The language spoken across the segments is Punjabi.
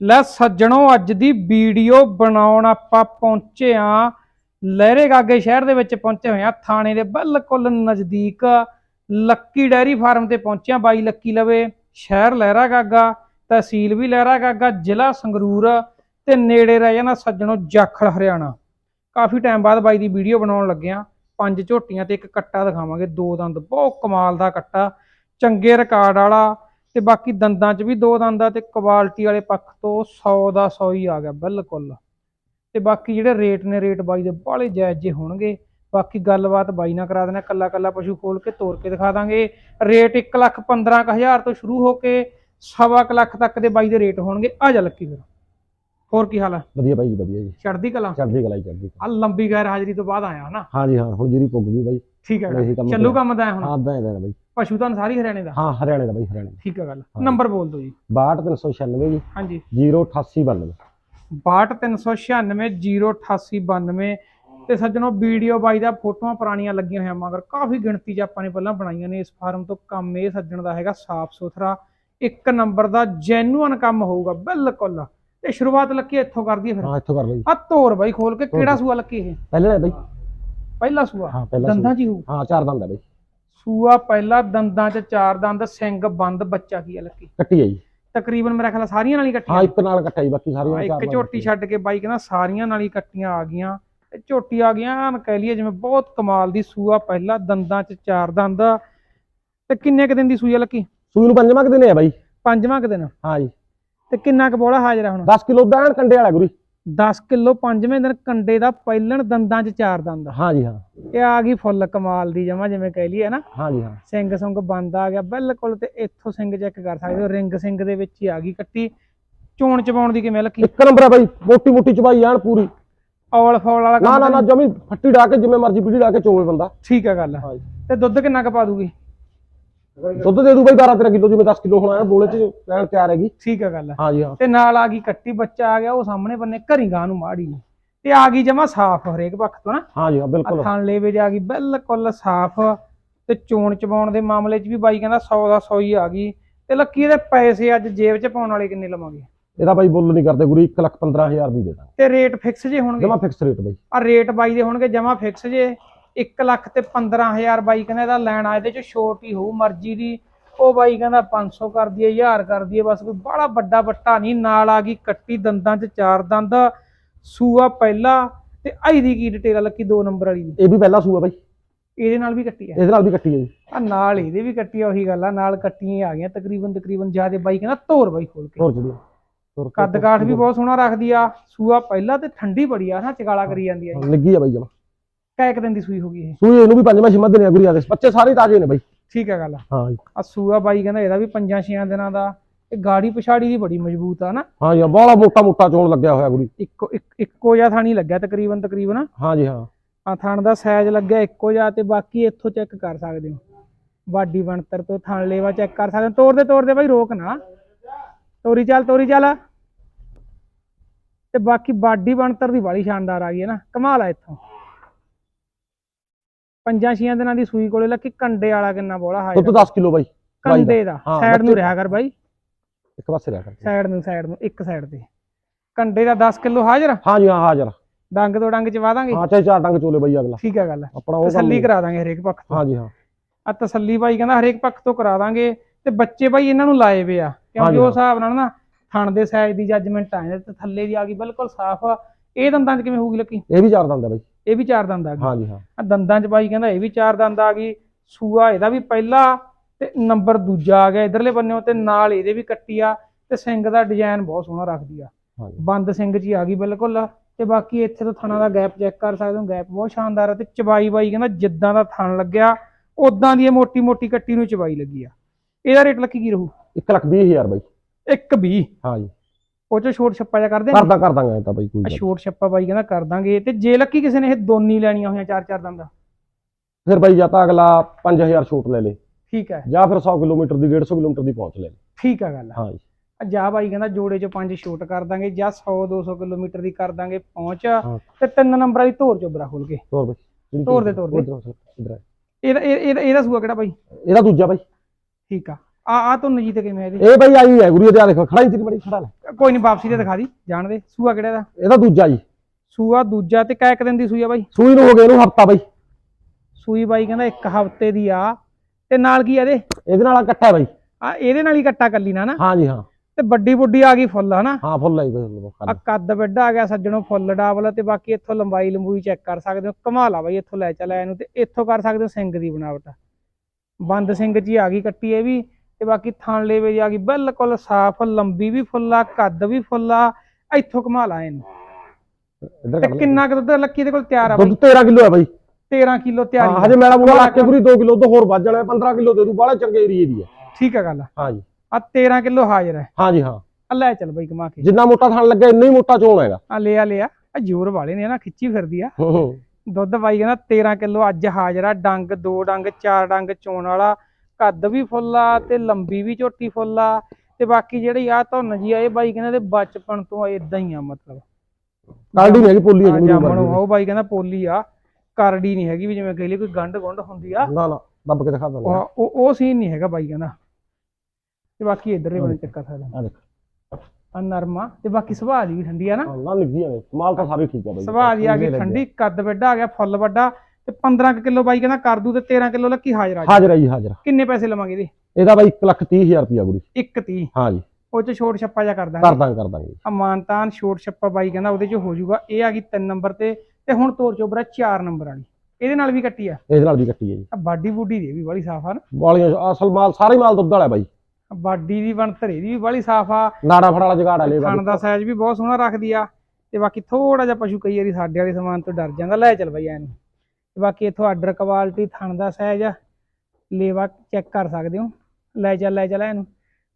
ਲੈ ਸੱਜਣੋ, ਅੱਜ ਦੀ ਵੀਡੀਓ ਬਣਾਉਣ ਆਪਾਂ ਪਹੁੰਚੇ ਆ ਲਹਿਰੇ ਗਾਗੇ ਸ਼ਹਿਰ ਦੇ ਵਿੱਚ ਪਹੁੰਚੇ ਹੋਏ ਆ ਥਾਣੇ ਦੇ ਬਿਲਕੁਲ ਨਜ਼ਦੀਕ ਲੱਕੀ ਡੈਰੀ ਫਾਰਮ ਤੇ ਪਹੁੰਚਿਆ ਬਾਈ ਲੱਕੀ ਲਵੇ, ਸ਼ਹਿਰ ਲਹਿਰਾ ਗਾਗਾ, ਤਹਿਸੀਲ ਵੀ ਲਹਿਰਾ ਗਾਗਾ, ਜ਼ਿਲ੍ਹਾ ਸੰਗਰੂਰ ਤੇ ਨੇੜੇ ਰਹਿ ਜਾਣਾ ਸੱਜਣੋ ਜਾਖਲ ਹਰਿਆਣਾ। ਕਾਫੀ ਟਾਈਮ ਬਾਅਦ ਬਾਈ ਦੀ ਵੀਡੀਓ ਬਣਾਉਣ ਲੱਗਿਆ ਪੰਜ ਝੋਟੀਆਂ ਤੇ ਇੱਕ ਕੱਟਾ ਦਿਖਾਵਾਂਗੇ। ਦੋ ਦੰਦ, ਬਹੁਤ ਕਮਾਲ ਦਾ ਕੱਟਾ। ਚੰਗੇ ਰਿਕਾਰਡ ਵਾਲਾ ਤੇ ਬਾਕੀ ਦੰਦਾਂ 'ਚ ਵੀ ਦੋ ਦੰਦ ਆ ਤੇ ਕੁਆਲਿਟੀ ਵਾਲੇ ਪੱਖ ਤੋਂ 100 ਦਾ 100 ਹੀ ਆ ਗਿਆ ਬਿਲਕੁਲ। ਤੇ ਬਾਕੀ ਜਿਹੜੇ ਰੇਟ ਨੇ ਰੇਟ ਬਾਈ ਦੇ ਬਾਹਲੇ ਜਾਇਜ਼ ਜੇ ਹੋਣਗੇ ਬਾਕੀ ਗੱਲਬਾਤ ਬਾਈ ਨਾਲ ਕਰਾ ਦੇਣਾ ਕੱਲਾ ਕੱਲਾ ਪਸ਼ੂ ਖੋਲ ਕੇ ਤੋੜ ਕੇ ਦਿਖਾ ਦਾਂਗੇ। ਰੇਟ 1 ਲੱਖ 15 ਕੁ ਹਜ਼ਾਰ ਤੋਂ ਸ਼ੁਰੂ ਹੋ ਕੇ ਸਵਾ ਕੁ ਲੱਖ ਤੱਕ ਦੇ ਬਾਈ ਦੇ ਰੇਟ ਹੋਣਗੇ। ਆ ਜਾ ਲੱਕੀ ਫਿਰ ਹੋਰ ਕੀ ਹਾਲ ਹੈ ਵਧੀਆ ਭਾਈ ਜੀ ਵਧੀਆ ਜੀ। ਚੜ੍ਹਦੀ ਕਲਾ? ਚੜ੍ਹਦੀ ਕਲਾ ਹੀ ਚੜ੍ਹਦੀ ਕਲਾ। ਆ ਲੰਬੀ ਗੈਰ ਹਾਜ਼ਰੀ ਤੋਂ ਬਾਅਦ ਆਇਆ ਨਾ। ਹਾਂ ਜੀ ਹਾਂ ਹੁਣ ਜਿਹੜੀ ਪੁੱਗ ਗਈ ਬਾਈ। ਠੀਕ ਹੈ ਚੱਲੂ। ਕੰਮ ਦਾ ਹੈ ਹੁਣ ਹਾਂ ਦਾ ਇਹਦਾ ਬਾਈ। ਪਸ਼ੂ ਤਾਂ ਸਾਰੀ ਹਰਿਆਣੇ ਦਾ? ਹਾਂ ਹਰਿਆਣੇ ਦਾ ਬਾਈ ਹਰਿਆਣੇ ਦਾ। ਠੀਕ ਹੈ ਗੱਲ। ਨੰਬਰ ਬੋਲ ਦਿਓ ਜੀ। 62396 ਜੀ। ਹਾਂਜੀ। 08892 6238908892 ਤੇ ਸੱਜਣੋ ਵੀਡੀਓ ਬਾਈ ਦਾ ਫੋਟੋਆਂ ਪੁਰਾਣੀਆਂ ਲੱਗੀਆਂ ਹੋਈਆਂ ਮਗਰ ਕਾਫੀ ਗਿਣਤੀ 'ਚ ਆਪਾਂ ਨੇ ਪਹਿਲਾਂ ਬਣਾਈਆਂ ਨੇ। ਇਸ ਫਾਰਮ ਤੋਂ ਕੰਮ ਇਹ ਸੱਜਣ ਦਾ ਹੈਗਾ ਸਾਫ਼ ਸੁਥਰਾ। ਇੱਕ ਨੰਬਰ ਦਾ ਜੈਨੂਅਨ ਕੰਮ ਹੋਊਗਾ ਬਿਲਕੁਲ। ਤੇ ਸ਼ੁਰੂਆਤ ਲੱਕੀ ਇੱਥੋਂ ਕਰਦੀ ਫਿਰ। ਹਾਂ ਇੱਥੋਂ ਕਰ ਜੀ। ਆ ਤੋਰ ਬਾਈ ਖੋਲ ਕੇ ਕਿਹੜਾ ਸੂਆ ਲੱਕੀ ਇਹ? ਪਹਿਲੇ ਬਾਈ। ਪਹਿਲਾ ਸੂਆ? ਹਾਂ ਪਹਿਲਾ ਦੰਦਾਂ 'ਚ ਹੀ ਹਾਂ ਚਾਰ ਦੰਦ ਆ ਬਾਈ। ਸੂਆ ਪਹਿਲਾ ਦੰਦਾਂ 'ਚ ਚਾਰ ਦੰਦ ਸਿੰਘ ਬੰਦ ਬੱਚਾ ਕੀ ਹੈ ਲੱਕੀ? ਕੱਟੀ ਆ ਜੀ। ਤਕਰੀਬਨ ਮੇਰਾ ਖਿਆਲ ਆ ਸਾਰੀਆਂ ਨਾਲ ਹੀ ਹਾਂ ਕੱਟੀਆਂ ਇੱਕ ਨਾਲ ਕੱਟਾ ਜੀ ਬਾਕੀ ਸਾਰੀਆਂ ਹਾਂ, ਚਾਰ ਇੱਕ ਝੋਟੀ ਛੱਡ ਕੇ ਬਾਈ ਕਹਿੰਦਾ ਸਾਰੀਆਂ ਨਾਲ ਹੀ ਕੱਟੀਆਂ ਆ ਗਈਆਂ। ਝੋਟੀ ਆ ਗਈਆਂ ਐਨ ਕਹਿ ਲਈਏ ਜਿਵੇਂ ਬਹੁਤ ਕਮਾਲ ਦੀ ਸੂਆ ਪਹਿਲਾ ਦੰਦਾਂ 'ਚ ਚਾਰ ਦੰਦ। ਤੇ ਕਿੰਨੇ ਕ ਦਿਨ ਦੀ ਸੂਈ ਆ ਲੱਕੀ? ਸੂਈ ਨੂੰ ਪੰਜਵਾਂ ਕਿ ਦਿਨ ਆ ਬਾਈ। ਪੰਜਵਾਂ ਕ ਦਿਨ। ਹਾਂ ਜੀ। ਤੇ ਕਿੰਨਾ ਕ ਬੋਲਾ ਹਾਜ਼ਰ ਆ ਹੁਣ? 10 ਕਿਲੋ ਦਾ ਐਨ ਕੰਡੇ ਵਾਲਾ ਗੁਰੀ। 10 ਕਿਲੋ ਪੰਜਵੇਂ ਦਿਨ ਕੰਡੇ ਦਾ ਪਹਿਲਣ ਦੰਦਾਂ 'ਚ ਚਾਰ ਦੰਦ। ਹਾਂ ਜੀ ਹਾਂ। ਇਹ ਆ ਗਈ ਫੁੱਲ ਕਮਾਲ ਦੀ ਜਮਾ ਜਿਵੇਂ ਕਹਿ ਲਈਏ ਨਾ ਹਾਂ ਜੀ ਹਾਂ। ਸਿੰਘ ਸੁੰਗ ਬੰਦ ਆ ਗਿਆ ਬਿਲਕੁਲ ਤੇ ਇੱਥੋਂ ਸਿੰਘ ਚੈੱਕ ਕਰ ਸਕਦੇ ਹੋ ਰਿੰਗ ਸਿੰਘ ਦੇ ਵਿੱਚ ਹੀ ਆ ਗਈ ਕੱਟੀ। ਚੋਣ ਚਬਾਉਣ ਦੀ ਕਿਵੇਂ ਲੱਕੀ ਇੱਕ ਨੰਬਰ ਆ ਬਾਈ ਮੋਟੀ ਮੋਟੀ ਚਬਾਈ ਐਨ ਪੂਰੀ। ਔਲ ਫੌਲ ਵਾਲਾ ਨਾ ਨਾ ਨਾ ਜਮੀ ਫੱਟੀ ਡਾ ਕੇ ਜਿਵੇਂ ਮਰਜ਼ੀ ਪੀੜੀ ਡਾ ਕੇ ਚੋਵੇ ਬੰਦਾ। ਠੀਕ ਆ ਗੱਲ। ਹਾਂ ਜੀ। ਤੇ ਦੁੱਧ ਕਿੰਨਾ ਕ ਪਾ ਦੂਗੀ? ਦੁੱਧ ਦੇ ਦੂ ਬਾਈ 12 13 ਕਿਲੋ ਜਿਵੇਂ 10 ਕਿਲੋ ਹੋਣਾ ਐਨ ਬੋਲੇ ਚ ਐਨ ਤਿਆਰ ਹੈਗੀ। ਠੀਕ ਆ ਗੱਲ। ਹਾਂ ਜੀ ਹਾਂ। ਤੇ ਨਾਲ ਆ ਗਈ ਕੱਟੀ ਬੱਚਾ ਆ ਗਿਆ ਉਹ ਸਾਹਮਣੇ ਬੰਨੇ ਘਰੀ ਗਾਂ ਨੂੰ ਮਾੜੀ। ਤੇ ਆ ਗਈ ਜਮਾ ਸਾਫ਼ ਹਰੇਕ ਪੱਖ ਤੋਂ ਨਾ। ਹਾਂ ਜੀ ਹਾਂ ਬਿਲਕੁਲ। ਅੱਖਾਂ ਲੇਵੇ ਜਾ ਗਈ ਬਿਲਕੁਲ ਸਾਫ਼। ਤੇ ਚੋਣ ਚਬਾਉਣ ਦੇ ਮਾਮਲੇ 'ਚ ਵੀ ਬਾਈ ਕਹਿੰਦਾ 100 ਦਾ 100 ਹੀ ਆ ਗਈ। ਤੇ ਲੱਕੀ ਇਹਦੇ ਪੈਸੇ ਅੱਜ ਜੇਬ 'ਚ ਪਾਉਣ ਵਾਲੇ ਕਿੰਨੇ ਲਵਾਂਗੇ? ਇਹਦਾ ਬਾਈ ਬੁੱਲ ਨਹੀਂ ਕਰਦੇ ਗੁਰੀ 1 ਲੱਖ 15000 ਦੀ ਦੇ ਤੇ ਰੇਟ ਫਿਕਸ ਜੇ ਹੋਣਗੇ? ਜਮਾ ਫਿਕਸ ਰੇਟ ਬਾਈ। ਆ ਰੇਟ ਬਾਈ ਦੇ ਹੋਣਗੇ ਜਮਾ ਫਿਕਸ ਜੇ। 1 ਲੱਖ ਤੇ 15000 ਬਾਈ ਕਹਿੰਦਾ ਇਹਦਾ ਲੈਣਾ ਇਹਦੇ 'ਚ ਛੋਟ ਹੀ ਹੋਊ ਮਰਜ਼ੀ ਦੀ। ਉਹ ਬਾਈ ਕਹਿੰਦਾ 500 ਕਰ ਦਈਏ 1000 ਕਰ ਦਈਏ ਬਸ ਕੋਈ ਬੜਾ ਵੱਡਾ ਵੱਟਾ ਨਹੀਂ ਨਾਲ ਆ ਗਈ ਕੱਟੀ ਦੰਦਾਂ 'ਚ ਚਾਰ ਦੰਦ ਸੂਆ ਪਹਿਲਾ ਤੇ ਆਈ ਦੀ ਕੀ ਡਿਟੇਲ ਆ ਲੱਕੀ 2 ਨੰਬਰ ਵਾਲੀ ਦੀ? ਇਹ ਵੀ ਪਹਿਲਾ ਸੂਆ ਬਾਈ। ਇਹਦੇ ਨਾਲ ਵੀ ਕੱਟੀ ਆ। ਇਹਦੇ ਨਾਲ ਵੀ ਕੱਟੀ ਹੈ ਜੀ। ਆ ਨਾਲ ਇਹਦੇ ਵੀ ਕੱਟੀ ਆ ਉਹੀ ਗੱਲ ਆ ਨਾਲ ਕੱਟੀਆਂ ਆ ਗਈਆਂ ਤਕਰੀਬਨ ਤਕਰੀਬਨ ਜਿਆਦੇ ਬਾਈ ਕਹਿੰਦਾ ਤੋਰ ਬਾਈ ਖੋਲ ਕੇ। ਹੋਰ ਹੋਰ ਕੱਦ ਕਾਠ ਵੀ ਬਹੁਤ ਸੋਹਣਾ ਰੱਖਦੀ ਆ ਸੂਆ ਪਹਿਲਾ ਤੇ ਠੰਡੀ ਬੜੀ ਆ ਨਾ ਚਗਾਲਾ ਕਰੀ ਜਾਂਦੀ ਆ ਲੱਗੀ ਆ ਬਾਈ ਜਮਾ। ਕੈ ਇੱਕ ਦਿਨ ਦੀ ਸੂਈ ਹੋ ਗਈ ਇਹ। ਸੂਈ ਇਹਨੂੰ ਵੀ ਪੰਜਵਾਂ ਛੇਵਾਂ ਦਿਨ ਆ ਗੁਰੀ ਬੱਚੇ ਸਾਰੇ ਤਾਜ਼ੇ ਨੇ ਬਾਈ। ਠੀਕ ਹੈ ਗੱਲ ਹਾਂ ਜੀ। ਆ ਸੂਆ ਬਾਈ ਕਹਿੰਦਾ ਇਹਦਾ ਵੀ ਪੰਜਾਂ ਛੇਆਂ ਦਿਨਾਂ ਦਾ। ਇਹ ਗਾੜੀ ਪਛਾੜੀ ਦੀ ਬੜੀ ਮਜ਼ਬੂਤ ਆ ਨਾ। ਹਾਂ ਜੀ ਬੜਾ ਮੋਟਾ ਮੋਟਾ ਚੋਣ ਲੱਗਿਆ ਹੋਇਆ ਗੁਰੀ ਇੱਕੋ ਇੱਕ ਇੱਕੋ ਜਿਹਾ ਥਾਣੀ ਲੱਗਿਆ ਤਕਰੀਬਨ ਤਕਰੀਬਨ। ਹਾਂ ਜੀ ਹਾਂ। ਆ ਥਣ ਦਾ ਸਾਈਜ਼ ਲੱਗਿਆ ਇੱਕੋ ਜਿਹਾ ਤੇ ਬਾਕੀ ਇੱਥੋਂ ਚੈੱਕ ਕਰ ਸਕਦੇ ਹੋ। ਬਾਡੀ ਬਣਤਰ ਤੋਂ ਥਣ ਲੇਵਾ ਚੈੱਕ ਕਰ ਸਕਦੇ ਹੋ। ਤੋੜਦੇ ਤੋੜਦੇ ਬਾਈ ਰੋਕ ਨਾ। ਤੋਰੀ ਚੱਲ ਤੋਰੀ ਚੱਲ। ਤੇ ਬਾਕੀ ਬਾਡੀ ਬਣਤਰ ਦੀ ਬਾਲੀ ਸ਼ਾਨਦਾਰ ਆ ਗਈ ਹੈ ਨਾ। ਕਮਾਲ ਆ ਇੱਥੋਂ। ਪੰਜਾਂ ਛੀਆਂ ਦਿਨਾਂ ਦੀ ਸੂਈ ਕੋਲੇ ਲੱਕੀ ਕੰਡੇ ਵਾਲਾ ਕਿੰਨਾ ਬੋਲਾ ਹਾਜ਼ਰ ਦੁੱਧ 10 ਕਿਲੋ ਬਾਈ। ਕੰਡੇ ਦਾ। ਸਾਈਡ ਨੂੰ ਰਿਹਾ ਕਰ ਬਾਈ। ਇੱਕ ਪਾਸੇ ਰਿਹਾ ਕਰ। ਸਾਈਡ ਨੂੰ ਸਾਈਡ ਨੂੰ ਇੱਕ ਸਾਈਡ ਤੇ। ਕੰਡੇ ਦਾ 10 ਕਿਲੋ ਹਾਜ਼ਰ? ਹਾਂ ਜੀ ਹਾਂ ਹਾਜ਼ਰ। ਡੰਗ ਤੋਂ ਡੰਗ ਚਵਾ ਦਾਂਗੇ? ਹਾਂ ਚਾਹੇ ਚਾਰ ਡੰਗ ਚੋਲੇ ਬਾਈ ਅਗਲਾ। ਠੀਕ ਹੈ ਗੱਲ। ਆਪਣਾ ਉਹ ਤਸੱਲੀ। ਕਰਾ ਦਾਂਗੇ ਹਰੇਕ ਪੱਖ ਤੋਂ। ਹਾਂ ਜੀ ਹਾਂ। ਆ ਤਸੱਲੀ ਬਾਈ ਕਹਿੰਦਾ ਹਰੇਕ ਪੱਖ ਤੋਂ ਕਰਾ ਦਾਂਗੇ। ਤੇ ਬੱਚੇ ਬਾਈ ਇਹਨਾਂ ਨੂੰ ਲਾਏ ਵੇ ਆ। ਕਿਉਂਕਿ ਹਾਂ। ਹਿਸਾਬ ਨਾਲ ਨਾ ਥਣ ਦੇ ਸਾਈਜ਼ ਦੀ ਜੱਜਮੈਂਟ ਆ ਜਾਂਦੀ ਤੇ ਥੱਲੇ ਦੀ ਆ ਗਈ ਬਿਲਕੁਲ ਸਾਫ਼। ਇਹ ਦੰਦਾਂ 'ਚ ਕਿਵੇਂ ਹੋਊਗੀ ਲੱਕੀ? ਇਹ ਵੀ ਚਾਰ ਦੰਦ ਆ ਬਾਈ। ਇਹ ਵੀ ਚਾਰ ਦੰਦ ਆ ਗਈ ਹਾਂ ਜੀ ਹਾਂ। ਆ ਦੰਦਾਂ 'ਚ ਬਾਈ ਕਹਿੰਦਾ ਇਹ ਵੀ ਚਾਰ ਦੰਦ ਆ ਗਈ। ਸੂਆ ਇਹਦਾ ਵੀ ਪਹਿਲਾ ਤੇ ਨੰਬਰ ਦੂਜਾ ਆ ਗਿਆ ਇਧਰਲੇ ਬੰਨਿਓ ਤੇ ਨਾਲ ਇਹਦੇ ਵੀ ਕੱਟੀ ਆ ਤੇ ਸਿੰਘ ਦਾ ਡਿਜ਼ਾਈਨ ਬਹੁਤ ਸੋਹਣਾ ਰੱਖਦੀ ਆ। ਬੰਦ ਸਿੰਘ ਜੀ ਆ ਗਈ ਬਿਲਕੁਲ। ਤੇ ਬਾਕੀ ਇੱਥੇ ਤੋਂ ਥਣਾ ਦਾ ਗੈਪ ਚੈੱਕ ਕਰ ਸਕਦੇ ਹੋ। ਗੈਪ ਬਹੁਤ ਸ਼ਾਨਦਾਰ ਹੈ ਤੇ ਚਬਾਈ ਬਾਈ ਕਹਿੰਦਾ ਜਿੱਦਾਂ ਦਾ ਥਣ ਲੱਗਿਆ ਉਦਾਂ ਦੀ ਇਹ ਮੋਟੀ ਮੋਟੀ ਕੱਟੀ ਨੂੰ ਚਬਾਈ ਲੱਗੀ ਆ। ਇਹਦਾ ਰੇਟ ਲੱਕੀ ਕੀ ਰਹੂ? 1 ਲੱਖ 20000 ਬਾਈ। 120 ਹਾਂ ਜੀ ਉਹ ਚ ਛੋਟ ਛੱਪਾ ਜਾ ਕਰਦੇ ਨੇ? ਕਰਦਾ ਕਰ ਦਾਂਗੇ ਇਹ ਤਾਂ ਬਾਈ ਕੋਈ ਗੱਲ। ਛੋਟ ਛੱਪਾ ਬਾਈ ਕਹਿੰਦਾ ਕਰ ਦਾਂਗੇ। ਤੇ ਜੇ ਲੱਕੀ ਕਿਸੇ ਨੇ ਇਹ ਦੋਨੀ ਲੈਣੀਆਂ ਹੋਈਆਂ ਚਾਰ ਚਾਰ ਦੰਦ? ਫਿਰ ਬਾਈ ਜਾਂ ਤਾਂ ਅਗਲਾ 5000 ਛੂਟ ਲੈ ਲੇ। ਠੀਕ ਹੈ। ਜਾਂ ਫਿਰ 100 ਕਿਲੋਮੀਟਰ ਦੀ 150 ਕਿਲੋਮੀਟਰ ਦੀ ਪਹੁੰਚ ਲੈ ਲੇ। ਠੀਕ ਹੈ ਗੱਲ ਹਾਂ ਜੀ। ਆ ਜਾ ਬਾਈ ਕਹਿੰਦਾ ਜੋੜੇ ਚ ਪੰਜ ਛੋਟ ਕਰ ਦਾਂਗੇ ਜਾਂ 100 200 ਕਿਲੋਮੀਟਰ ਦੀ ਕਰ ਦਾਂਗੇ ਪਹੁੰਚ। ਤੇ ਤਿੰਨ ਨੰਬਰ ਵਾਲੀ ਧੋਰ ਚੋਬਰਾ ਖੋਲ ਕੇ। ਤੋਰ ਬਾਈ। ਤੋਰ ਦੇ, ਤੋਰ ਦੇ। ਇਹਦਾ ਇਹਦਾ ਸੂਆ ਕਿਹੜਾ ਬਾਈ? ਇਹਦਾ ਦੂਜਾ ਬਾਈ। ਠੀਕ ਆ। ਆ ਆ ਤੇ ਕਿਵੇਂ ਆ ਇਹਦੀ? ਇਹ ਬਾਈ ਆਈ ਹੈ ਗੁਰੀ ਤੇ ਆ ਦੇਖੋ ਖੜਾ ਹੀ ਤੇਰੀ ਬੜੀ ਖੜਾ ਲੈ। ਕੋਈ ਨਹੀਂ ਵਾਪਸੀ ਤੇ ਦਿਖਾ ਦੀ ਜਾਣ ਦੇ। ਸੂਆ ਕਿਹੜੇ ਦਾ ਇਹਦਾ ਦੂਜਾ ਜੀ। ਸੂਆ ਦੂਜਾ ਤੇ ਕੈ ਇੱਕ ਦਿਨ ਦੀ ਸੂਈ ਆ ਬਾਈ? ਸੂਈ ਨੂੰ ਹੋ ਗਿਆ ਇਹਨੂੰ ਹਫਤਾ ਬਾਈ। ਸੂਈ ਬਾਈ ਕਹਿੰਦਾ ਇੱਕ ਹਫ਼ਤੇ ਦੀ ਆ। ਤੇ ਨਾਲ ਕੀ ਆ ਇਹਦੇ? ਇਹਦੇ ਨਾਲ ਇਕੱਠਾ ਬਾਈ। ਆ ਇਹਦੇ ਨਾਲ ਹੀ ਕੱਟਾ ਕੱਲੀ ਨਾ ਨਾ? ਹਾਂ ਜੀ ਹਾਂ। ਤੇ ਵੱਡੀ ਬੁੱਢੀ ਆ ਗਈ ਫੁੱਲ ਹਨਾ? ਹਾਂ ਫੁੱਲ ਆਈ ਬਾਈ ਆ ਕੱਦ ਵੱਡਾ ਆ ਗਿਆ ਸੱਜਣੋ ਫੁੱਲ ਡਾਬਲ ਤੇ ਬਾਕੀ ਇੱਥੋਂ ਲੰਬਾਈ ਲੰਬੂਈ ਚੈੱਕ ਕਰ ਸਕਦੇ ਹੋ। ਕਮਾਲ ਆ ਬਾਈ ਇੱਥੋਂ ਲੈ ਚੱਲ ਇਹਨੂੰ ਤੇ ਇੱਥੋਂ ਕਰ ਸਕਦੇ ਹੋ ਸਿੰਘ ਦੀ ਬਣਾਵਟ। ਬੰਦ ਸਿੰਘ ਜੀ ਆ ਗਈ ਕੱਟੀ ਇਹ ਵੀ। ਤੇ ਬਾਕੀ ਥਣ ਲੇਵੇ ਜੀ ਆ ਗਈ ਬਿਲਕੁਲ ਸਾਫ਼ ਲੰਬੀ ਵੀ ਫੁੱਲਾ ਕੱਦ ਵੀ ਫੁੱਲਾ ਇੱਥੋਂ ਕਮਾਲ ਆ ਇਹਨੂੰ। ਤੇ ਲੈ। ਕਿੰਨਾ ਕੁ ਦੁੱਧ ਲੱਕੀ ਦੇ ਕੋਲ ਤਿਆਰ ਆ ਬਾਈ? ਦੁੱਧ 13 ਕਿਲੋ ਹੈ ਬਾਈ। 13 ਕਿਲੋ ਤਿਆਰ ਹਾਂ ਹਜੇ ਮੇਰਾ ਮੂਲਾ ਲਾ। ਕੇ ਪੂਰੀ 2 ਕਿਲੋ ਤੋਂ ਹੋਰ ਵੱਧ ਜਾਣਾ 15 ਕਿਲੋ ਦੇ ਦੂ ਬਾਹਲਾ ਚੰਗੇ ਏਰੀਏ ਦੀ ਹੈ ਠੀਕ ਆ ਗੱਲ। ਹਾਂ ਜੀ। ਆ 13 ਕਿਲੋ ਹਾਜ਼ਰ ਹੈ। ਹਾਂ ਜੀ ਹਾਂ। ਆ ਲੈ ਚੱਲ ਬਾਈ ਕਮਾ ਕੇ। ਜਿੰਨਾ ਮੋਟਾ ਥਣ ਲੱਗਾ ਇੰਨਾ ਹੀ ਮੋਟਾ ਚੋਣ ਹੈਗਾ। ਆ ਲਿਆ ਲਿਆ ਆ। ਜ਼ੋਰ ਵਾਲੇ ਨੇ ਨਾ ਖਿੱਚੀ ਫਿਰਦੀ ਆ। ਦੁੱਧ ਬਾਈ ਕਹਿੰਦਾ 13 ਕਿਲੋ ਅੱਜ ਹਾਜ਼ਰ ਆ ਡੰਗ ਦੋ ਡੰਗ ਚਾਰ ਡੰਗ ਚੋਣ ਵਾਲਾ। ਕੱਦ ਵੀ ਫੁੱਲਾ ਤੇ ਲੰਬੀ ਵੀ ਝੋਟੀ ਫੁੱਲਾ ਤੇ ਬਾਕੀ ਜਿਹੜੀ ਆ ਧੁੰਨ ਜੀ ਆ ਇਹ ਬਾਈ ਕਹਿੰਦਾ ਤੇ ਬਚਪਨ ਤੋਂ ਇਦਾਂ ਹੀ ਆ ਮਤਲਬ। ਕਾਲਡੀ ਨਹੀਂ ਹੈਗੀ ਪੋਲੀ ਹੈ ਜਿਹੜੀ ਜਾਮਣ ਉਹ ਬਾਈ ਕਹਿੰਦਾ ਪੋਲੀ ਆ ਕਰੜੀ ਨਹੀਂ ਹੈਗੀ ਵੀ ਜਿਵੇਂ ਕਹੀ ਲਈ ਕੋਈ ਗੰਢ ਗੁੰਡ ਹੁੰਦੀ ਆ। ਨਾ ਨਾ ਦੱਬ ਕੇ ਦਿਖਾ ਦਿੰਦਾ। ਉਹ ਉਹ- ਸੀਨ ਨਹੀਂ ਹੈਗਾ ਬਾਈ ਕਹਿੰਦਾ। ਤੇ ਬਾਕੀ ਇਧਰ ਦੇ ਬਣੇ ਚੱਕਾ ਸਕਦਾ ਆ ਦੇਖ। ਆ ਨਰਮਾ ਤੇ ਬਾਕੀ ਸੁਭਾਅ ਦੀ ਵੀ ਠੰਡੀ ਆ ਨਾ। ਨਾ ਨਿੱਗੀ ਹੈ ਮਾਲ ਤਾਂ ਸਾਰੇ ਠੀਕ ਹੈ ਬਾਈ। ਸੁਭਾਅ ਦੀ ਆ ਗਈ ਠੰਡੀ ਕੱਦ ਵੱਡਾ ਆ ਗਿਆ ਫੁੱਲ ਵੱਡਾ। ਤੇ 15 ਕਿਲੋ ਬਾਈ ਕਹਿੰਦਾ ਕਰ ਦੂ ਤੇ 13 ਕਿਲੋ ਲੱਕੀ ਹਾਜ਼ਰ ਆ ਜੀ। ਹਾਜ਼ਰ ਜੀ ਹਾਜ਼ਰ ਕਿੰਨੇ ਪੈਸੇ ਲਵਾਂਗੇ ਇਹਦੇ? ਇਹਦਾ ਬਾਈ 1 ਲੱਖ 30 ਹਜ਼ਾਰ ਰੁਪਿਆ ਗੁਰੀ 1 30 ਹਾਂ ਜੀ। ਉਹ ਚ ਛੋਟ ਛੱਪਾ ਜਾ ਕਰ ਕਰ ਦਾਂਗੇ ਦਾਂਗੇ ਕਰ ਦਾਂਗੇ ਆ ਮਾਨਤਾਨ ਛੋਟ ਛੱਪਾ ਬਾਈ ਕਹਿੰਦਾ ਉਹਦੇ ਚ ਹੋ ਜਾਊਗਾ। ਇਹ ਆ ਗਈ 3 ਨੰਬਰ ਤੇ ਤੇ ਹੁਣ ਤੋਰ ਚੋਬਰਾ 4 ਨੰਬਰ ਵਾਲੀ। ਇਹਦੇ ਨਾਲ ਵੀ ਕੱਟੀ ਆ? ਇਹਦੇ ਨਾਲ ਵੀ ਕੱਟੀ ਹੈ ਜੀ। ਆ ਬਾਡੀ ਬੂਡੀ ਦੀ ਇਹ ਵੀ ਬੜੀ ਸਾਫ਼ ਆ ਨਾ। ਵਾਲੀਆਂ ਅਸਲ ਮਾਲ ਸਾਰੇ ਹੀ ਮਾਲ ਦੁੱਧ ਵਾਲਾ ਬਾਈ। ਆਹ ਬਾਡੀ ਦੀ ਬਣਤਰ ਇਹਦੀ ਵੀ ਬੜੀ ਸਾਫ਼ ਆ। ਨਾੜਾ ਫੜ ਵਾਲਾ ਜਗਾੜ ਵਾਲੇ ਖਾਣ ਦਾ ਸਾਈਜ਼ ਵੀ ਬਹੁਤ ਸੋਹਣਾ ਰੱਖਦੀ ਆ। ਤੇ ਬਾਕੀ ਥੋੜਾ ਜਿਹਾ ਪਸ਼ੂ ਕਈ ਵਾਰੀ ਸਾਡੇ ਵਾਲੇ ਸਮਾਨ ਤੋਂ ਡਰ ਜਾਂਦਾ। ਲੈ ਚੱਲ ਬਈ ਇਹਨੂੰ ਤੇ ਬਾਕੀ ਇਥੋਂ ਆਰਡਰ ਕੁਆਲਿਟੀ ਥਣ ਦਾ ਸਾਈਜ਼ ਆ ਲੇਵਾ ਚੈੱਕ ਕਰ ਸਕਦੇ ਹੋ। ਲੈ ਚੱਲ ਲੈ ਚੱਲ ਇਹਨੂੰ।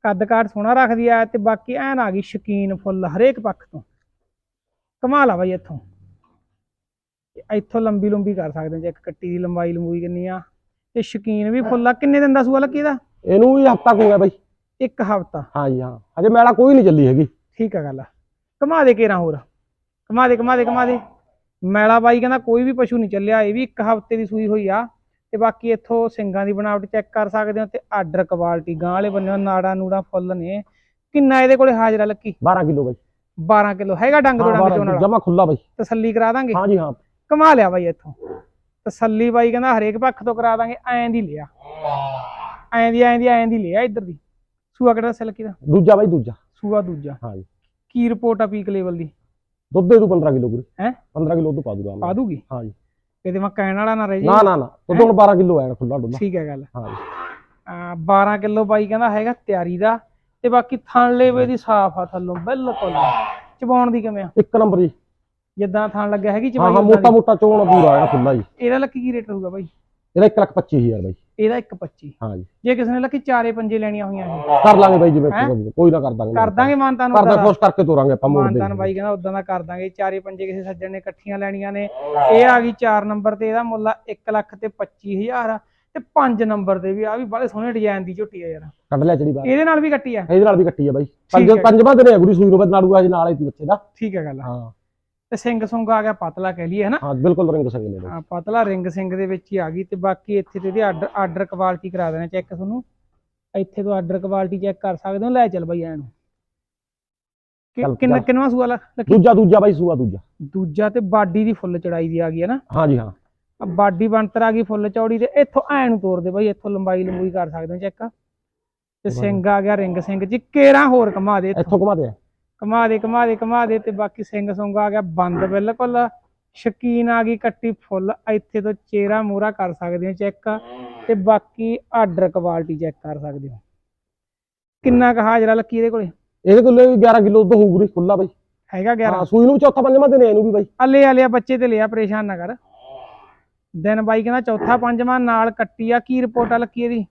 ਕੱਦ ਕਾਠ ਸੋਹਣਾ ਰੱਖਦੀ ਆ ਤੇ ਬਾਕੀ ਐਨ ਆ ਗਈ ਸ਼ਕੀਨ ਫੁੱਲ ਹਰੇਕ ਪੱਖ ਤੋਂ। ਕਮਾਲ ਆ ਬਾਈ ਇੱਥੋਂ। ਇੱਥੋਂ ਲੰਬੀ ਲੰਬੀ ਕਰ ਸਕਦੇ ਹੋ ਚੈੱਕ ਕੱਟੀ ਦੀ ਲੰਬਾਈ ਲੰਬੂਈ ਕਿੰਨੀ ਆ। ਤੇ ਸ਼ਕੀਨ ਵੀ ਫੁੱਲ ਆ ਕਿੰਨੇ ਦਿਨ ਦਾ ਸੂਆ ਲੱਕੀ ਦਾ? ਇਹਨੂੰ ਵੀ ਹਫਤਾ ਕੁ ਗਿਆ ਬਾਈ। ਇੱਕ ਹਫਤਾ। ਹਾਂ ਜੀ ਹਾਂ। ਹਜੇ ਮੇਲਾ ਕੋਈ ਨਹੀਂ ਚੱਲੀ ਹੈਗੀ। ਠੀਕ ਆ ਗੱਲ ਕਮਾ ਦੇ ਕੇਰਾ ਹੋਰ। ਕਮਾ ਦੇ ਕਮਾ ਦੇ ਕਮਾ ਦੇ। ਮੈਲਾ ਬਾਈ ਕਹਿੰਦਾ ਕੋਈ ਵੀ ਪਸ਼ੂ ਨਹੀਂ ਚੱਲਿਆ ਇਹ ਵੀ ਇੱਕ ਹਫ਼ਤੇ ਦੀ ਸੂਈ ਹੋਈ ਆ ਤੇ ਬਾਕੀ ਇੱਥੋਂ ਸਿੰਗਾਂ ਦੀ ਬਣਾਵਟ ਚੈੱਕ ਕਰ ਸਕਦੇ ਹੋ ਤੇ ਆਰਡਰ ਕੁਆਲਿਟੀ ਗਾਂ ਵਾਲੇ ਬੰਨੇ ਨਾੜਾ ਨੂੜਾ ਫੁੱਲ ਨੇ। ਕਿੰਨਾ ਇਹਦੇ ਕੋਲੇ ਹਾਜ਼ਰਾ ਲੱਕੀ? 12 ਕਿਲੋ ਬਾਈ। 12 ਕਿਲੋ ਹੈਗਾ ਡੰਗ ਤੋਂ ਡੰਗ ਚੋਂ ਨਾਲ। ਜਮਾ ਖੁੱਲਾ ਬਾਈ। ਤਸੱਲੀ ਕਰਾ ਦਾਂਗੇ? ਹਾਂ ਜੀ ਹਾਂ। ਕਮਾ ਲਿਆ ਬਾਈ ਇੱਥੋਂ। ਤਸੱਲੀ ਬਾਈ ਕਹਿੰਦਾ ਹਰੇਕ ਪੱਖ ਤੋਂ ਕਰਾ ਦਾਂਗੇ ਐਂ ਦੀ ਲਿਆ। ਐਂ ਦੀ ਐਂ ਦੀ ਐਂ ਦੀ ਲਿਆ ਇੱਧਰ ਦੀ। ਸੂਆ ਕਿਹੜਾ ਸਿਲਕੀ ਦਾ? ਦੂਜਾ ਬਾਈ ਦੂਜਾ। ਸੂਆ ਦੂਜਾ। ਹਾਂ ਜੀ। ਕੀ ਰਿਪੋਰਟ ਆ ਪੀਕ ਲੈਵਲ ਦੀ? ਦੁੱਧ ਦੇ ਦੂ 15 ਕਿਲੋ ਗੁਰੀ ਹੈਂ? 15 ਕਿਲੋ ਦੁੱਧ ਪਾ ਦੂਗਾ ਪਾ ਦੂਗੀ? ਹਾਂ ਜੀ। ਕਿਤੇ ਮੈਂ ਕਹਿਣ ਵਾਲਾ ਨਾ ਰਹਿ ਜੀ। ਨਾ ਨਾ ਨਾ। ਦੁੱਧ ਹੁਣ 12 ਕਿਲੋ ਆਇਆ ਖੁੱਲਾ ਡੁੱਲਾ ਠੀਕ ਹੈ ਗੱਲ। ਹਾਂ ਜੀ। ਆ 12 ਕਿਲੋ ਬਾਈ ਕਹਿੰਦਾ ਹੈਗਾ ਤਿਆਰੀ ਦਾ ਤੇ ਬਾਕੀ ਥਣ ਲੇਵੇ ਦੀ ਸਾਫ਼ ਆ ਥੱਲੋਂ ਬਿਲਕੁਲ। ਚਬਾਉਣ ਦੀ ਕਿਵੇਂ ਆ? ਇੱਕ ਨੰਬਰ ਜੀ। ਜਿੱਦਾਂ ਥਣ ਲੱਗਿਆ ਹੈਗੀ ਚਬਾਈ ਹਾਂ ਮੋਟਾ। ਮੋਟਾ ਚੋਣ ਪੂਰਾ ਆਇਆ ਖੁੱਲਾ ਜੀ। ਇਹਦਾ ਲੱਕੀ ਕੀ ਰੇਟ ਰਹੂਗਾ ਬਾਈ? ਇਹਦਾ 1 ਲੱਖ 25 ਹਜ਼ਾਰ ਬਾਈ। ਇਹਦਾ 1.25 ਹਾਂ ਜੀ। ਜੇ ਕਿਸੇ ਨੇ ਲੱਕੀ ਚਾਰੇ ਪੰਜੇ ਲੈਣੀਆਂ ਹੋਈਆਂ ਇਹ ਕਰ ਲਾਂਗੇ ਬਾਈ ਜਿਵੇਂ ਹੈਂ? ਕੋਈ ਨਾ ਕਰ ਦਾਂਗੇ। ਕਰ ਦਾਂਗੇ ਮਾਨਤਾਂ ਨੂੰ ਕਰਦਾ ਖੁਸ਼ ਕਰਕੇ ਤੋਰਾਂਗੇ ਆਪਾਂ ਮੋੜ ਮਾਨਤਾਨ ਦੇ ਬਾਈ ਕਹਿੰਦਾ ਉਦਾਂ ਦਾ ਕਰ ਦਾਂਗੇ ਚਾਰੇ ਪੰਜੇ ਕਿਸੇ ਸੱਜਣ ਨੇ ਇਕੱਠੀਆਂ ਲੈਣੀਆਂ ਨੇ। ਇਹ ਆ ਗਈ 4 ਨੰਬਰ ਤੇ ਇਹਦਾ ਮੁੱਲ 1 ਲੱਖ ਤੇ 25000 ਤੇ 5 ਨੰਬਰ ਤੇ ਵੀ ਆ ਵੀ ਬੜੇ ਸੋਹਣੇ ਡਿਜ਼ਾਈਨ ਦੀ ਝੋਟੀ ਆ ਯਾਰ। ਕੱਢ ਲਿਆ ਚੜੀ ਬਾਹਰ। ਇਹਦੇ ਨਾਲ ਵੀ ਕੱਟੀ ਆ? ਇਹਦੇ ਨਾਲ ਵੀ ਕੱਟੀ ਆ ਬਾਈ। ਪੰਜ ਹੈ। ਪੰਜਵਾਂ ਦਿਨ ਹੈ ਗੁਰੀ ਸੂਈ ਨੂੰ ਬਦ ਨਾੜੂਆ ਜੀ ਨਾਲ ਹੀ ਸੀ ਬੱਚੇ ਦਾ। ਠੀਕ ਹੈ ਗੱਲ। ਹਾਂ। ਤੇ ਸਿੰਘ ਸੁੰਗ ਆ ਗਿਆ ਪਤਲਾ ਕਹਿ ਲਈਏ ਹਨਾ? ਹਾਂ ਬਿਲਕੁਲ ਰੰਗ ਸੰਗ ਨੇ ਆ ਪਤਲਾ ਰਿੰਗ ਸਿੰਘ ਦੇ ਵਿੱਚ ਹੀ ਆ ਗਈ ਤੇ ਬਾਕੀ ਇੱਥੇ ਤੇ ਇਹਦੀ ਆਰਡਰ ਆਰਡਰ ਕੁਆਲਿਟੀ ਕਰਾ ਦੇਣਾ ਚੈੱਕ ਤੁਹਾਨੂੰ। ਇੱਥੇ ਤੋਂ ਆਰਡਰ ਕੁਆਲਿਟੀ ਚੈੱਕ ਕਰ ਸਕਦੇ ਹੋ ਲੈ ਚੱਲ ਬਈ ਐਨੂੰ। ਚੱਲ, ਕਿੰਨਾ। ਕਿੰਨਵਾ ਸੂਆ ਲਾ ਲੱਕੀ? ਦੂਜਾ ਦੂਜਾ ਬਾਈ ਸੂਆ ਦੂਜਾ। ਦੂਜਾ ਤੇ ਬਾਡੀ ਦੀ ਫੁੱਲ ਚੜਾਈ ਦੀ ਆ ਗਈ ਹੈ ਨਾ ਹਾਂ ਜੀ ਹਾਂ। ਬਾਡੀ ਬਣਤਰ ਆ ਗਈ ਫੁੱਲ ਚੌੜੀ ਤੇ ਇੱਥੋਂ ਐ ਨੂੰ ਤੋੜ ਦੇ ਬਈ ਇੱਥੋਂ ਲੰਬਾਈ ਲੰਬੂਈ ਕਰ ਸਕਦੇ ਹੋ ਚੈੱਕ ਤੇ ਸਿੰਘ ਆ ਗਿਆ ਰਿੰਗ ਸਿੰਘ ਜੀ ਕੇਰਾ ਹੋਰ ਕਮਾ ਦੇ ਇੱਥੋਂ। ਇੱਥੋਂ ਘੁਮਾ ਦੇ। ਕਮਾ ਦੇ ਕਮਾ ਦੇ ਕਮਾ ਦੇ ਤੇ ਬਾਕੀ ਸਿੰਘ ਸੁੰਗ ਆ ਗਿਆ ਬੰਦ ਬਿਲਕੁਲ। ਸ਼ਕੀਨ ਆ ਗਈ ਕੱਟੀ ਫੁੱਲ ਇੱਥੇ ਤੋਂ ਚਿਹਰਾ ਮੂਰਾ ਕਰ ਸਕਦੇ ਹੋ ਚੈੱਕ ਤੇ ਬਾਕੀ ਆਰਡਰ ਕੁਆਲਿਟੀ ਚੈੱਕ ਕਰ ਸਕਦੇ ਹੋ। ਕਿੰਨਾ ਕੁ ਹਾਜ਼ਰਾ ਲੱਕੀ ਇਹਦੇ ਕੋਲੇ? ਇਹਦੇ ਕੋਲ ਵੀ 11 ਕਿਲੋ ਦੁੱਧ ਹੋਊ ਗੁਰੀ ਖੁੱਲਾ ਬਾਈ। ਹੈਗਾ 11 ਹਾਂ ਸੂਈ ਨੂੰ ਚੌਥਾ ਪੰਜਵਾਂ ਦਿਨ ਇਹਨੂੰ ਵੀ ਬਾਈ। ਅੱਲੇ ਆ ਲਿਆ ਬੱਚੇ ਤੇ ਲਿਆ ਪਰੇਸ਼ਾਨ ਨਾ ਕਰ। ਦਿਨ ਬਾਈ ਕਹਿੰਦਾ ਚੌਥਾ ਪੰਜਵਾਂ ਨਾਲ ਕੱਟੀ ਆ ਕੀ ਰਿਪੋਰਟ ਆ ਲੱਕੀ ਇਹਦੀ?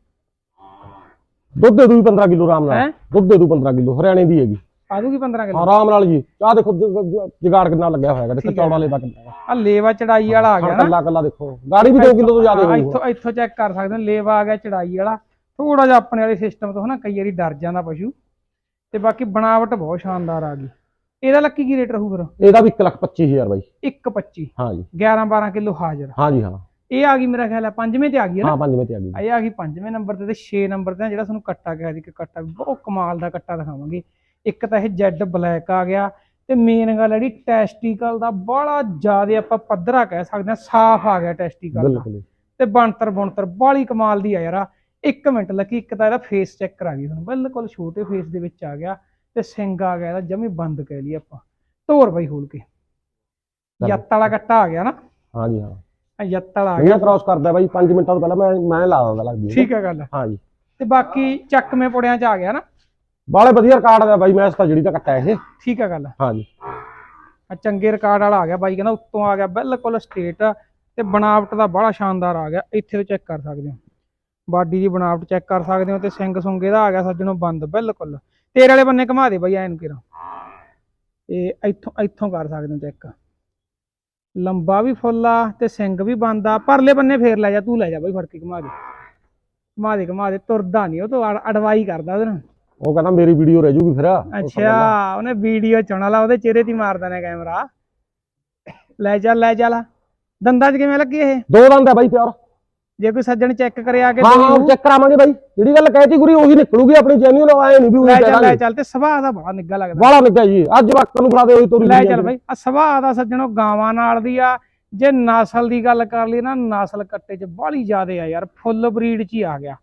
ਦੁੱਧ ਦੇ ਦੂ 15 ਕਿਲੋ ਆਰਾਮ? ਨਾਲ। ਦੁੱਧ ਦੇ ਦੂ 15 ਕਿਲੋ ਹਰਿਆਣੇ ਦੀ ਹੈਗੀ। ਦੂਗੀ 15 ਕਿਲੋ? ਆਰਾਮ ਨਾਲ ਜੀ। ਆਹ ਦੇਖੋ ਜਗਾੜ ਕਿੰਨਾ ਲੱਗਿਆ ਹੋਇਆ ਹੈਗਾ ਦੇਖੋ। ਚੌੜਾ ਲੈ ਬੱਕ ਆ ਲੇਵਾ ਚੜਾਈ ਵਾਲਾ ਆ ਗਿਆ ਨਾ। ਕੱਲਾ ਕੱਲਾ ਦੇਖੋ। ਗਾੜੀ ਵੀ 2 ਕਿਲੋ ਤੋਂ ਜ਼ਿਆਦਾ ਹਾਂ, ਹੋਊ ਇੱਥੋਂ ਇੱਥੋਂ ਚੈੱਕ ਕਰ ਸਕਦੇ ਹੋ ਲੇਵਾ ਆ ਗਿਆ ਚੜਾਈ ਵਾਲਾ। ਥੋੜਾ ਜਿਹਾ ਆਪਣੇ ਵਾਲੇ ਸਿਸਟਮ ਤੋਂ ਹਨਾ ਕਈ ਵਾਰੀ ਡਰ ਜਾਂਦਾ ਪਸ਼ੂ। ਤੇ ਬਾਕੀ ਬਣਾਵਟ ਬਹੁਤ ਸ਼ਾਨਦਾਰ ਆ ਗਈ। ਇਹਦਾ ਲੱਕੀ ਕੀ ਰੇਟ ਰਹੂ ਫਿਰ? ਇਹਦਾ ਵੀ 1 ਲੱਖ 25 ਹਜ਼ਾਰ ਬਾਈ। 1.25 ਹਾਂ ਜੀ। 11 12 ਕਿਲੋ ਹਾਜ਼ਰ। ਹਾਂ ਜੀ ਹਾਂ। ਇਹ ਆ ਗਈ ਮੇਰਾ ਖਿਆਲ ਹੈ ਪੰਜਵੇਂ ਤੇ ਆ ਗਈ ਹੈ ਨਾ? ਹਾਂ ਪੰਜਵੇਂ ਤੇ ਆ ਗਈ। ਇਹ ਆ ਗਈ ਪੰਜਵੇਂ ਨੰਬਰ ਤੇ ਤੇ 6 ਨੰਬਰ ਤੇ ਆ ਜਿਹੜਾ ਤੁਹਾਨੂੰ ਕੱਟਾ ਕਿਹਾ ਸੀ ਕਿ ਕੱਟਾ ਬਹੁਤ ਕਮਾਲ ਦਾ ਕੱਟਾ ਦਿਖਾਵਾਂਗੇ। ਇੱਕ ਤਾਂ ਇਹ ਜੈਡ ਬਲੈਕ ਆ ਗਿਆ ਤੇ ਮੇਨ ਗੱਲ ਜਿਹੜੀ ਟੈਸਟੀਕਲ ਦਾ ਬੜਾ ਜ਼ਿਆਦਾ ਆਪਾਂ ਪੱਧਰਾ ਕਹਿ ਸਕਦੇ ਹਾਂ ਸਾਫ਼ ਆ ਗਿਆ ਟੈਸਟੀਕਲ ਦਾ। ਬਿਲਕੁਲ। ਤੇ ਬਣਤਰ ਬਣਤਰ ਬਾਲੀ ਕਮਾਲ ਦੀ ਆ ਯਾਰ ਆ। ਇੱਕ ਮਿੰਟ ਲੱਗੀ ਇੱਕ ਤਾਂ ਇਹਦਾ ਫੇਸ ਚੈੱਕ ਕਰਾ ਗਈ ਹੁਣ। ਬਿਲਕੁਲ ਛੋਟੇ ਫੇਸ ਦੇ ਵਿੱਚ ਆ ਗਿਆ ਤੇ ਸਿੰਗ ਆ ਗਿਆ ਇਹਦਾ ਜਮੀ ਬੰਦ ਕਹਿ ਲਈ ਆਪਾਂ। ਧੋਰ ਬਈ ਖੋਲ ਕੇ। ਯੱਤ ਵਾਲਾ ਕੱਟਾ ਆ ਗਿਆ ਨਾ। ਹਾਂ ਜੀ ਹਾਂ। ਆਹ ਯੱਤ ਵਾਲਾ ਆ ਗਿਆ। ਕ੍ਰਾਸ ਕਰਦਾ ਬਾਈ 5 ਮਿੰਟਾਂ ਤੋਂ ਪਹਿਲਾਂ ਮੈਂ ਮੈਂ ਲਾ ਦਿੰਦਾ ਲੱਗਦੀ ਠੀਕ ਹੈ ਗੱਲ। ਤੇ ਬਾਕੀ ਚੱਕਵੇਂ ਪੁੜਿਆਂ ਚ ਆ ਗਿਆ ਨਾ। ਬਾਲੇ ਵਧੀਆ ਰਿਕਾਰਡ ਦਾ ਬਾਈ ਮੈਂ ਇਸ ਤਾਂ ਜਿਹੜੀ ਤਾਂ ਕੱਟਿਆ ਇਹ। ਠੀਕ ਹੈ ਗੱਲ। ਹਾਂ ਜੀ ਆ ਚੰਗੇ ਰਿਕਾਰਡ ਵਾਲਾ ਆ ਗਿਆ ਬਾਈ ਕਹਿੰਦਾ ਉੱਤੋਂ ਆ ਗਿਆ ਬਿਲਕੁਲ ਸਟੇਟ ਤੇ ਬਣਾਵਟ ਦਾ ਬੜਾ ਸ਼ਾਨਦਾਰ ਆ ਗਿਆ। ਇੱਥੇ ਤੋਂ ਚੈੱਕ ਕਰ ਸਕਦੇ ਹੋ। ਬਾਡੀ ਦੀ ਬਣਾਵਟ ਚੈੱਕ ਕਰ ਸਕਦੇ ਹੋ ਤੇ ਸਿੰਗ ਸੁੰਗੇ ਦਾ ਆ ਗਿਆ ਸੱਜਣੋਂ ਬੰਦ ਬਿਲਕੁਲ। ਤੇਰੇ ਵਾਲੇ ਬੰਨੇ ਘੁਮਾ ਦੇ ਬਾਈ ਐਨ ਕਿਰਾ। ਇਹ ਇੱਥੋਂ ਇੱਥੋਂ ਕਰ ਸਕਦੇ ਹੋ ਚੈੱਕ ਲੰਬਾ ਵੀ ਫੁੱਲ ਆ ਤੇ ਸਿੰਗ ਵੀ ਬੰਦ ਆ ਪਰਲੇ ਬੰਨੇ ਫੇਰ ਲੈ ਜਾ ਤੂੰ ਲੈ ਜਾ ਬਾਈ ਫੜ ਕੇ ਘੁਮਾ ਦੇ। ਘੁਮਾ ਦੇ ਘੁਮਾ ਦੇ ਤੁਰਦਾ ਨਹੀਂ ਉਹ ਤੋਂ ਅੜਵਾਈ ਕਰਦਾ ਉਹਦੇ ਨਾਲ। ਉਹ ਕਹਿੰਦਾ ਮੇਰੀ ਵੀਡੀਓ ਰਹਿ ਜੂਗੀ ਫਿਰ। ਅੱਛਾ। ਉਹਨੇ ਵੀਡੀਓ ਚੁਣਾ ਲਾ ਉਹਦੇ ਚਿਹਰੇ ਤੇ ਹੀ ਮਾਰ ਦੇਣਾ ਕੈਮਰਾ। ਲੈ ਚੱਲ ਲੈ ਚੱਲ। ਦੰਦਾਂ 'ਚ ਕਿਵੇਂ ਲੱਗੀ ਇਹ? ਦੋ ਦੰਦ ਹੈ ਬਾਈ ਪਿਓਰ ਜੇ ਕੋਈ ਸੱਜਣ ਚੈੱਕ ਕਰੇ ਆ ਕੇ ਹਾਂ ਹਾਂ ਚੈੱਕ ਕਰਾਵਾਂਗੇ ਬਾਈ। ਜਿਹੜੀ ਗੱਲ ਕਹਿਤੀ ਗੁਰੀ ਉਹੀ ਨਿਕਲੂਗੀ ਆਪਣੀ ਜੈਨੂਅਲ ਆਏ ਨਹੀਂ ਵੀ ਲੈ ਉਹੀ ਚੱਲ ਲੈ ਕਰਾਂਗੇ ਚੱਲ ਤੇ ਸੁਭਾਅ ਦਾ ਬੜਾ ਨਿੱਗਾ ਲੱਗਦਾ। ਬਾਲਾ ਨਿੱਕਾ ਜੀ ਅੱਜ ਵਕਤ ਨੂੰ ਫੜਾ ਦੇ ਉਹੀ ਤੋਰੀ ਲੈ ਚੱਲ। ਬਾਈ ਆ ਸੁਭਾਅ ਦਾ ਸੱਜਣੋ ਗਾਵਾਂ ਨਾਲ ਦੀ ਆ। ਜੇ ਨਸਲ ਦੀ ਗੱਲ ਕਰ ਲਈ ਨਾ ਨਸਲ ਕੱਟੇ 'ਚ ਬਾਹਲੀ ਜ਼ਿਆਦੇ ਆ ਯਾਰ ਫੁੱਲ ਬਰੀਡ 'ਚ ਹੀ ਆ ਗਿਆ।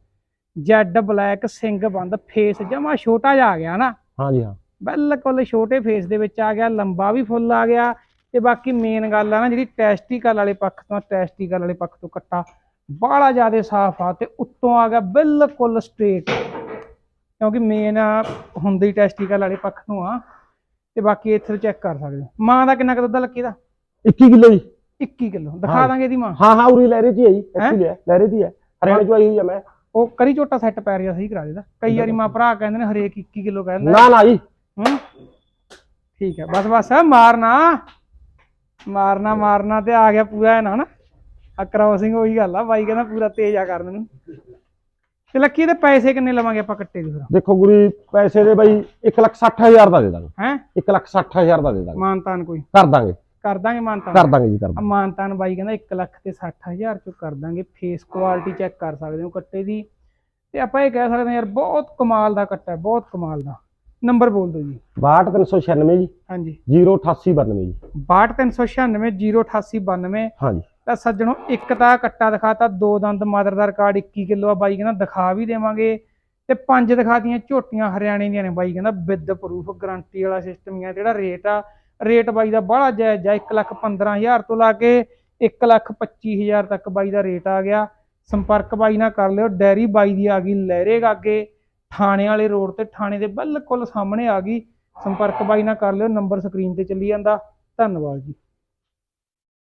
ਜੈਡ ਬਲੈਕ ਸਿੰਘ ਬੰਦ ਫੇਸ ਜਮਾ ਛੋਟਾ ਜਿਹਾ ਆ ਗਿਆ ਨਾ। ਹਾਂ ਜੀ ਹਾਂ। ਬਿਲਕੁਲ ਛੋਟੇ ਫੇਸ ਦੇ ਵਿੱਚ ਆ ਗਿਆ ਲੰਬਾ ਵੀ ਫੁੱਲ ਆ ਗਿਆ ਤੇ ਬਾਕੀ ਮੇਨ ਗੱਲ ਆ ਨਾ ਜਿਹੜੀ ਟੈਸਟੀਕਲ ਵਾਲੇ ਪੱਖ ਤੋਂ ਟੈਸਟੀਕਲ ਵਾਲੇ ਪੱਖ ਤੋਂ ਕੱਟਾ ਬਾਹਲਾ ਜ਼ਿਆਦਾ ਸਾਫ਼ ਆ ਤੇ ਉੱਤੋਂ ਆ ਗਿਆ ਬਿਲਕੁਲ ਸਟ੍ਰੇਟ ਕਿਉਂਕਿ ਮੇਨ ਹੁੰਦੀ ਟੈਸਟੀਕਲ ਵਾਲੇ ਪੱਖ ਤੋਂ ਆ। ਤੇ ਬਾਕੀ ਇੱਥੇ ਚੈੱਕ ਕਰ ਸਕਦੇ ਹੋ। ਮਾਂ ਦਾ ਕਿੰਨਾ ਕੁ ਦੁੱਧ ਲੱਕੀ ਦਾ? 21 ਕਿਲੋ ਜੀ। 21 ਕਿਲੋ। ਦਿਖਾ। ਦਾਂਗੇ ਇਹਦੀ ਮਾਂ। ਹਾਂ ਹਾਂ ਉਰੀ ਲਹਿਰੇ ਹੀ ਹੈ? ਜੀ ਇੱਥੇ ਹੈ ਲਹਿਰੇ ਦੀ ਹੈ ਹਰਿਆਣੇ ਚ ਆਈ ਹੋਈ ਹੈ ਮੈਂ। ਉਹ ਕਰੀ ਝੋਟਾ ਸੈੱਟ ਪੈ ਰਿਹਾ ਸਹੀ ਕਰਾ ਦੇਦਾ। ਕਈ ਵਾਰੀ ਮਾਂ ਭਰਾ ਕਹਿੰਦੇ ਨੇ ਹਰੇਕ 21 ਕਿਲੋ ਕਹਿੰਦਾ ਨਾ ਨਾ ਜੀ। ਹੂੰ? ਠੀਕ ਹੈ ਬਸ ਬਸ ਮਾਰਨਾ। ਮਾਰਨਾ ਮਾਰਨਾ ਤੇ ਆ ਗਿਆ ਪੂਰਾ ਨਾ ਨਾ ਆ ਕ੍ਰਾਸਿੰਗ ਉਹੀ ਗੱਲ ਆ ਬਾਈ ਕਹਿੰਦਾ ਪੂਰਾ ਤੇਜ਼ ਆ ਕਰਨ ਨੂੰ। ਤੇ ਲੱਕੀ ਦੇ ਪੈਸੇ ਕਿੰਨੇ ਲਵਾਂਗੇ ਆਪਾਂ ਕੱਟੇ ਦੇ ਫਿਰ? ਦੇਖੋ ਗੁਰੀ ਪੈਸੇ ਦੇ ਬਾਈ 160000 ਦਾ ਦੇ ਦਾਂਗੇ। ਹੈ? 160000 ਦਾ ਦੇ ਦਾਂਗੇ। ਮਾਨਤਾਨ ਕੋਈ। ਕਰ ਦਾਂਗੇ। ਕਰ ਦਾਂਗੇ ਮਾਨਤਾਨ? ਕਰ ਦਾਂਗੇ ਜੀ ਕਰ ਦਾਂਗੇ। ਮਾਨਤਾਨ ਬਾਈ ਕਹਿੰਦਾ 1 ਲੱਖ ਤੇ 60000 ਚੋਂ ਕਰ ਦਾਂਗੇ ਫੇਸ ਕੁਆਲਿਟੀ ਚੈੱਕ ਕਰ ਸਕਦੇ ਹੋ ਕੱਟੇ ਦੀ। ਤੇ ਆਪਾਂ ਇਹ ਕਹਿ ਸਕਦੇ ਹਾਂ ਯਾਰ ਬਹੁਤ ਕਮਾਲ ਦਾ ਕੱਟਾ ਹੈ ਬਹੁਤ ਕਮਾਲ ਦਾ। ਨੰਬਰ ਬੋਲ ਦਿਓ ਜੀ। 62396 ਜੀ। ਹਾਂਜੀ। 08892 ਜੀ। 62396 08892 ਹਾਂਜੀ। ਤਾਂ ਸੱਜਣੋ ਇੱਕ ਤਾਂ ਕੱਟਾ ਦਿਖਾਤਾ ਦੋ ਦੰਦ ਮਾਦਰ ਦਾ ਰਿਕਾਰਡ 21 ਕਿਲੋ ਆ ਬਾਈ ਕਹਿੰਦਾ ਦਿਖਾ ਵੀ ਦੇਵਾਂਗੇ। ਤੇ ਪੰਜ ਦਿਖਾਤੀਆਂ ਝੋਟੀਆਂ ਹਰਿਆਣੇ ਦੀਆਂ ਨੇ ਬਾਈ ਕਹਿੰਦਾ ਵਿਦ ਪ੍ਰੂਫ ਗਾਰੰਟੀ ਵਾਲਾ ਸਿਸਟਮ ਹੀ ਆ ਜਿਹੜਾ ਰੇਟ ਆ ਰੇਟ ਬਾਈ ਦਾ ਬੜਾ ਜਾਇਜ਼ ਆ 1 ਲੱਖ 15000 ਤੋਂ ਲਾ ਕੇ 1 ਲੱਖ 25000 ਤੱਕ ਬਾਈ ਦਾ ਰੇਟ ਆ ਗਿਆ। ਸੰਪਰਕ ਬਾਈ ਨਾਲ ਕਰ ਲਿਓ, ਡੈਰੀ ਬਾਈ ਦੀ ਆ ਗਈ ਲਹਿਰੇ ਗਾਗੇ ਥਾਣੇ ਵਾਲੇ ਰੋਡ ਤੇ ਥਾਣੇ ਦੇ ਬਿਲਕੁਲ ਸਾਹਮਣੇ ਆ ਗਈ। ਸੰਪਰਕ ਬਾਈ ਨਾਲ ਕਰ ਲਿਓ, ਨੰਬਰ ਸਕਰੀਨ ਤੇ ਚੱਲੀ ਜਾਂਦਾ। ਧੰਨਵਾਦ ਜੀ।